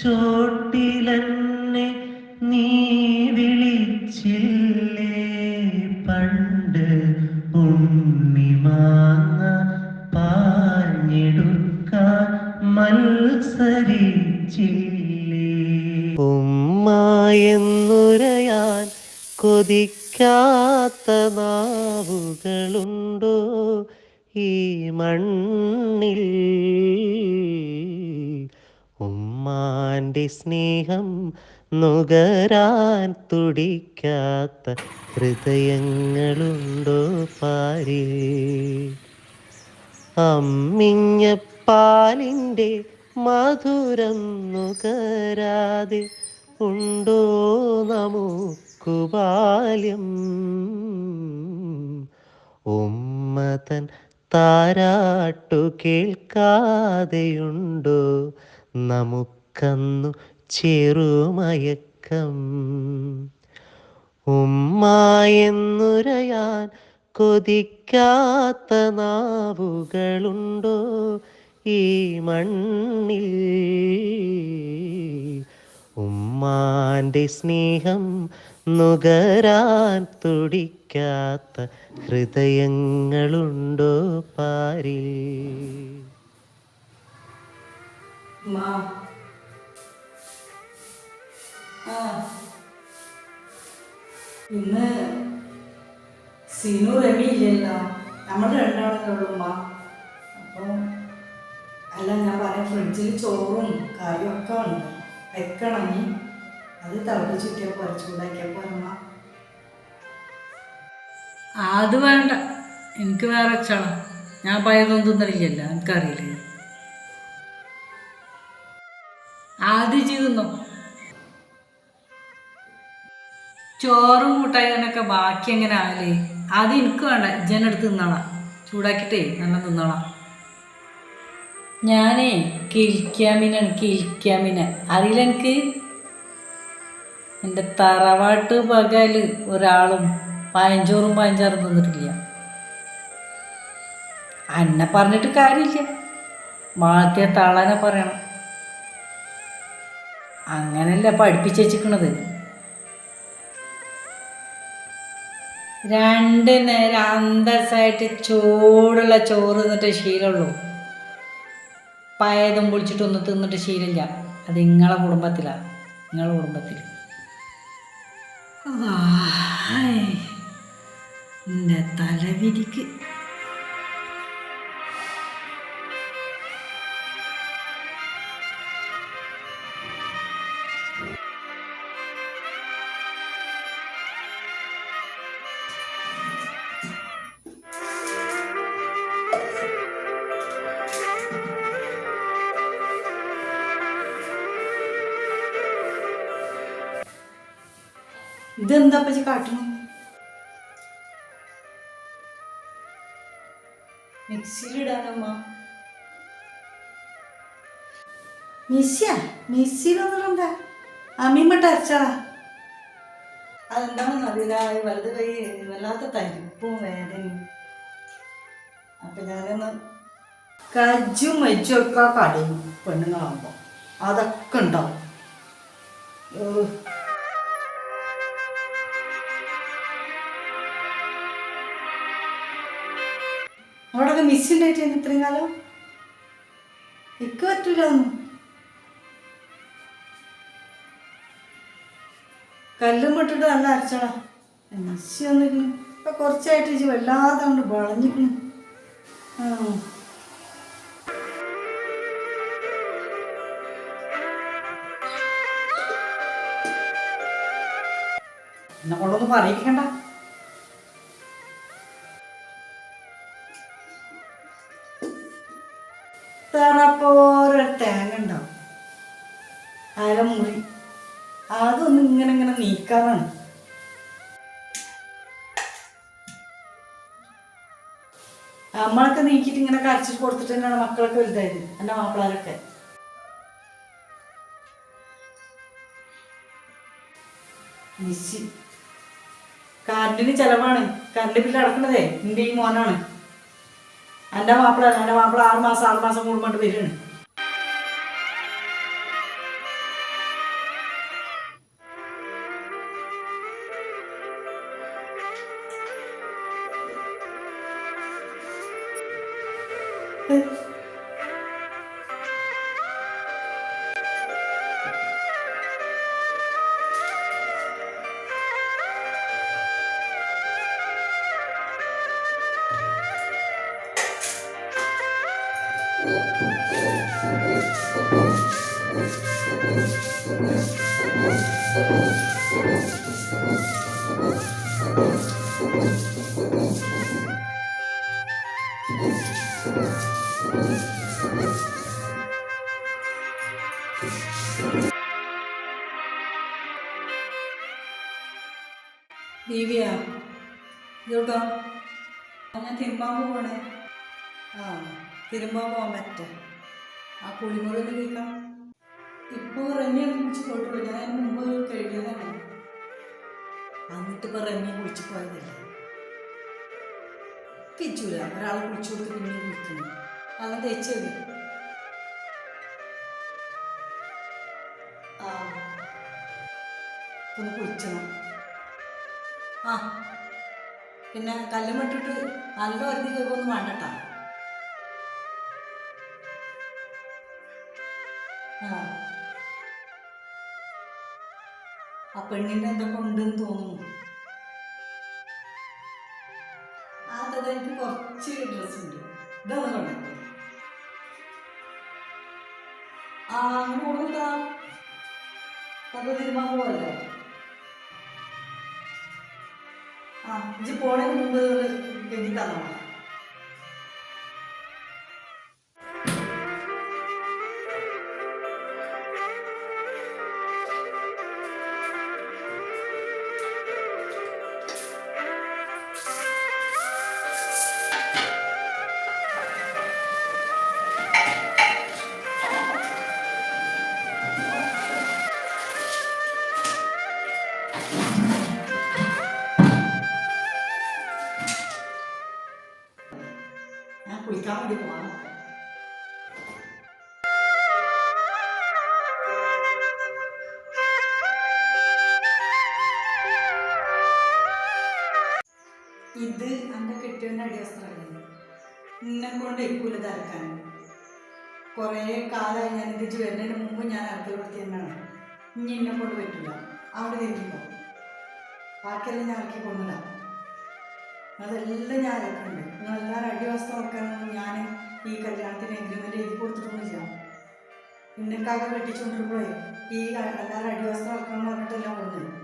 ചോട്ടിലെന്നെ നീ വിളിച്ചില്ലേ? പണ്ട് ഉണ്ണിമാങ്ങ പാഞ്ഞെടുക്കാൻ മത്സരിച്ചില്ലേ? ഉമ്മ എന്നുരയാൻ കൊതിക്കാത്ത നാവുകളുണ്ടോ ഈ മണ്ണിൽ? ഉമ്മാന്റെ സ്നേഹം നുകരാൻ തുടിക്കാത്ത ഹൃദയങ്ങളുണ്ടോ പാരി? അമ്മിഞ്ഞ പാലിന്റെ മധുരം നുകരാതെ ഉണ്ടോ നമുക്കു ബാല്യം? ഉമ്മതൻ താരാട്ടു കേൾക്കാതെയുണ്ടോ നമുക്കന്നു ചെറുമയക്കം ഉമ്മ എന്നുരയാൻ കൊതിക്കാത്ത നാവുകളുണ്ടോ ഈ മണ്ണിൽ? ഉമ്മാന്റെ സ്നേഹം നുകരാൻ തുടിക്കാത്ത ഹൃദയങ്ങളുണ്ടോ പാരിൽ? ഇന്ന് സിനു റമി ഇല്ലല്ലോ. നമ്മൾ രണ്ടാളല്ലേ ഉള്ളൂ ഉമ്മ. അപ്പോൾ അല്ല ഞാൻ പറയാം ഫ്രിഡ്ജിൽ ചോറും കായും ഒക്കെ ഉണ്ട്. വെക്കണമെങ്കിൽ അത് തിളപ്പിച്ചിട്ടിയാൽ കുറച്ചുണ്ടാക്കിയാൽ അമ്മ അത് വേണ്ട. എനിക്ക് വേറെ വെച്ചാളാ. ഞാൻ പയതൊന്നും അറിയില്ലല്ലോ എനിക്കറിയില്ല. ആദ്യം ചെയ്തെന്നോ ചോറും കൂട്ടായതിനൊക്കെ ബാക്കി എങ്ങനെ ആവില്ലേ അത് എനിക്ക് വേണ്ട. ഇജ്ജനെടുത്ത് തിന്നോളാം. ചൂടാക്കിയിട്ടേ നല്ല തിന്നോളാം. ഞാനേ കിൽക്കാമിനാണ് കിൽക്കാമിന അറിയില്ല എനിക്ക്? എന്റെ തറവാട്ട് പകൽ ഒരാളും പയഞ്ചോറും പയഞ്ചാറും തിന്നിട്ടില്ല. അന്നെ പറഞ്ഞിട്ട് കാര്യമില്ല. മാത്തിയ തളനെ പറയണം. അങ്ങനല്ല പഠിപ്പിച്ചു വെച്ചിക്കണത് രണ്ട് നേരം അന്തസ്സായിട്ട് ചൂടുള്ള ചോറ് തിന്നിട്ട് ശീലമുള്ളൂ. പയതും പൊളിച്ചിട്ടൊന്നും തിന്നിട്ട് ശീലമില്ല. അത് നിങ്ങളെ കുടുംബത്തിലാണ് നിങ്ങളെ കുടുംബത്തിൽ എന്റെ തലവിരിക്ക്. ഇതെന്താ പറ്റി കാട്ടണം? മിക്സിയിലിടാനമ്മ. മിസ്സിയ മിസ്സിയിലൊന്നുമിടണ്ട അമ്മീമ്മട്ട് അരച്ചാളാ അതെന്താണെന്ന് അറിയില്ല. ഈ വലത് കൈ വല്ലാത്ത തരിപ്പും വേദനയും. അപ്പൊ ഞാനൊന്ന് കജ്ജും മജ്ജും ഒക്കെ കടയും പെണ്ണുങ്ങളാകുമ്പോൾ അതൊക്കെ ഉണ്ടാവും. ഉണ്ടായിട്ട് ഇത്രയും കാലം? എനിക്ക് പറ്റൂല. ഒന്നും കല്ലും പൊട്ടിട്ട് നല്ല അരച്ചടാ. മിസ്സി വന്നിരിക്കുന്നു. ഇപ്പൊ കുറച്ചായിട്ട് ഇച്ചി വല്ലാതെ കൊണ്ട് വളഞ്ഞിരിക്കുന്നു. എന്നെ കൊണ്ടൊന്നും പറയിക്കണ്ട. അതൊന്നും ഇങ്ങനെ ഇങ്ങനെ നീക്കാനാണ്. നമ്മളൊക്കെ നീക്കിയിട്ട് ഇങ്ങനെ കരച്ചിട്ട് കൊടുത്തിട്ട് തന്നെയാണ് മക്കളൊക്കെ വലുതായത് എന്റെ മാപ്പിളാരൊക്കെ. കറണ്ടിന് ചെലവാണ്. കറണ്ട് ബില്ല് അടക്കണതേ എന്റെ ഈ മോനാണ്. എന്റെ മാപ്പിള എന്റെ മാപ്പിള ആറ് മാസം ആറ് മാസം കൂടുമ്പോണ്ട് വരികയാണ്. ബീവിയാ ഇതോട്ടോ ഞാൻ തിരുമ്പാൻ പോവാണ് ആ തിരുമ്പാൻ പോകാൻ പറ്റേ. ആ കുളിമുറിന്ന് കേൾക്കാം ഇപ്പോൾ റമ്യ കുളിച്ച് പോയിട്ടുള്ളൂ ഞാൻ അതിന് മുമ്പ് കഴിഞ്ഞതാണ്. എന്നിട്ട് പോയതല്ല കിച്ചൂല. ഒരാളെ കുളിച്ചു കൊടുത്ത് പിന്നെ കുളിക്കുന്നു അങ്ങനെ തേച്ചത് ആ. ഒന്ന് കുളിച്ചണം. ആ. പിന്നെ കല്ലുമിട്ടിട്ട് നല്ല ഒരുതി കേൾക്കൊന്നും വേണ്ടട്ടാ. ആ. ആ പെണ്ണിന്റെ എന്തൊക്കെ ഉണ്ടെന്ന് തോന്നുന്നു. ആ അതെ എനിക്ക് കുറച്ച് ഡ്രസ്സ് ഉണ്ട്. ഇതൊന്നും കണ്ടു? ആ അങ്ങനെ കൊടുത്താ അത് തീരുമാനം ആ ഇജ്ജ് പോണേ മുമ്പ് കെഞ്ചി തന്നോ? പോകാൻ നോക്കാം ഇത് എന്റെ കെട്ടിയവന്റെ അടിവസ്ത്രമാണ് നിന്നെ കൊണ്ട് ഏൽക്കൂല തരക്കാൻ കുറേ കാലമായി ഞാൻ ഇത് വരുന്നതിന് മുമ്പ് ഞാൻ അടുത്ത കൊടുത്തി തന്നെയാണ്. ഇനി എന്നെ കൊണ്ട് പറ്റില്ല. അവിടെ ബാക്കിയെല്ലാം ഞാൻ ഇറക്കി കൊണ്ടില്ല അതെല്ലാം ഞാൻ അലക്കുന്നുണ്ട് നിങ്ങളെല്ലാം റെഡി വസ്ത്രം വെക്കാനൊന്നും ഞാൻ ഈ കല്യാണത്തിന് എഗ്രിമെന്റ് എഴുതി കൊടുത്തിട്ടൊന്നും ഇല്ല ഇന്നക്കാകെ വെട്ടിച്ചുകൊണ്ടിരിക്കുമ്പോഴേ ഈ എല്ലാ റെഡി വസ്ത്രം വെക്കണം എന്ന് പറഞ്ഞിട്ടെല്ലാം കൊണ്ടുവരും